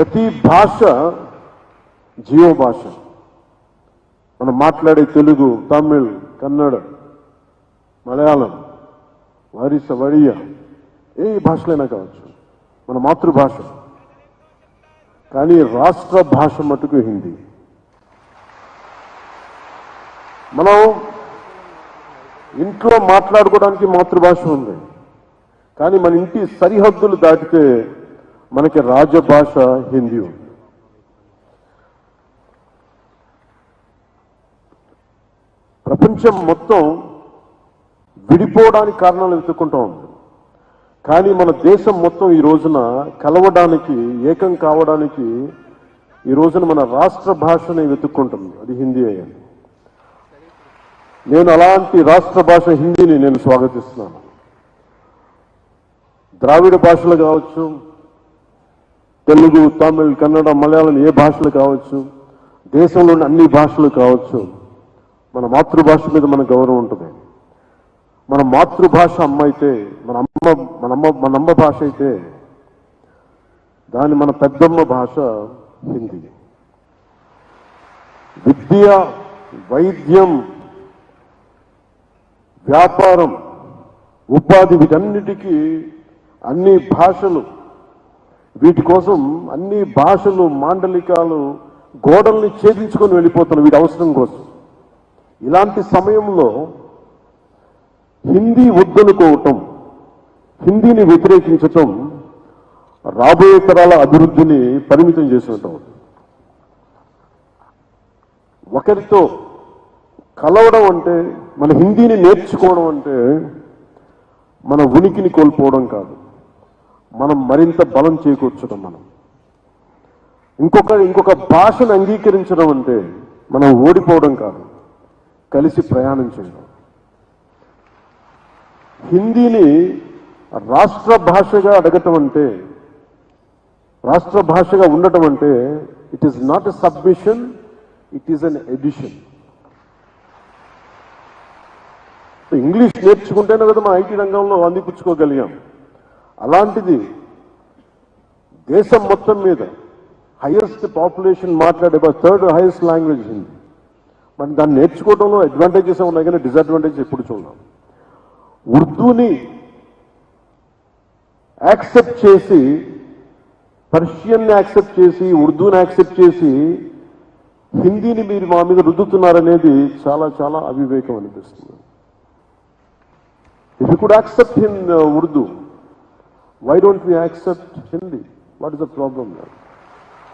ప్రతి భాష జీవ భాష మనం మాట్లాడే తెలుగు తమిళ్ కన్నడ మలయాళం వరిస వడియ ఏ భాషలైనా కావచ్చు. మన మాతృభాష. కానీ రాష్ట్ర భాష మటుకు హిందీ. మనం ఇంట్లో మాట్లాడుకోవడానికి మాతృభాష ఉంది. కానీ మన ఇంటి సరిహద్దులు దాటితే మనకి రాజభాష హిందీ ఉంది. ప్రపంచం మొత్తం విడిపోవడానికి కారణాలు వెతుక్కుంటూ ఉంది. కానీ మన దేశం మొత్తం ఈ రోజున కలవడానికి ఏకం కావడానికి ఈ రోజున మన రాష్ట్ర భాషని వెతుక్కుంటుంది. అది హిందీ అయ్యింది నేను అలాంటి రాష్ట్ర భాష హిందీని నేను స్వాగతిస్తున్నాను. ద్రావిడ భాషలు కావచ్చు తెలుగు తమిళ్ కన్నడ మలయాళం ఏ భాషలు కావచ్చు దేశంలోని అన్ని భాషలు కావచ్చు మన మాతృభాష మీద మన గౌరవం ఉంటుంది. మన మాతృభాష అమ్మ అయితే మన అమ్మ మన అమ్మ మన అమ్మ భాష అయితే దాని మన పెద్దమ్మ భాష హిందీ. విద్య వైద్యం వ్యాపారం ఉపాధి వీటన్నిటికీ అన్ని భాషలు వీటి కోసం అన్ని భాషలు మాండలికాలు గోడల్ని ఛేదించుకొని వెళ్ళిపోతున్న వీటి అవసరం కోసం. ఇలాంటి సమయంలో హిందీ వద్దనుకోవటం హిందీని వ్యతిరేకించటం రాబోయే తరాల అభివృద్ధిని పరిమితం చేసినటం ఒకరితో కలవడం అంటే మన హిందీని నేర్చుకోవడం అంటే మన ఉనికిని కోల్పోవడం కాదు. మనం మరింత బలం చేకూర్చడం మనం. ఇంకొక ఇంకొక భాషను అంగీకరించడం అంటే మనం ఓడిపోవడం కాదు కలిసి ప్రయాణం చేయడం. హిందీని రాష్ట్ర భాషగా అడగటం అంటే రాష్ట్ర భాషగా ఉండటం అంటే it is not a submission it is an edition English నేర్చుకుంటేనే కదా మనం ఐటీ రంగంలో అందిపుచ్చుకోగలిగాం అలాంటిది దేశం మొత్తం మీద హైయెస్ట్ పాపులేషన్ మాట్లాడే థర్డ్ హైయెస్ట్ లాంగ్వేజ్ హిందీ. మరి దాన్ని నేర్చుకోవడంలో అడ్వాంటేజెస్ ఉన్నాయి కానీ డిసడ్వాంటేజ్ ఎప్పుడు చూడాలి. ఉర్దూని యాక్సెప్ట్ చేసి పర్షియన్ని యాక్సెప్ట్ చేసి ఉర్దూని యాక్సెప్ట్ చేసి హిందీని మీరు మా మీద రుద్దుతున్నారనేది చాలా చాలా అవివేకం అనిపిస్తుంది. If you could accept him Urdu Why don't we accept Hindi? What is the problem now?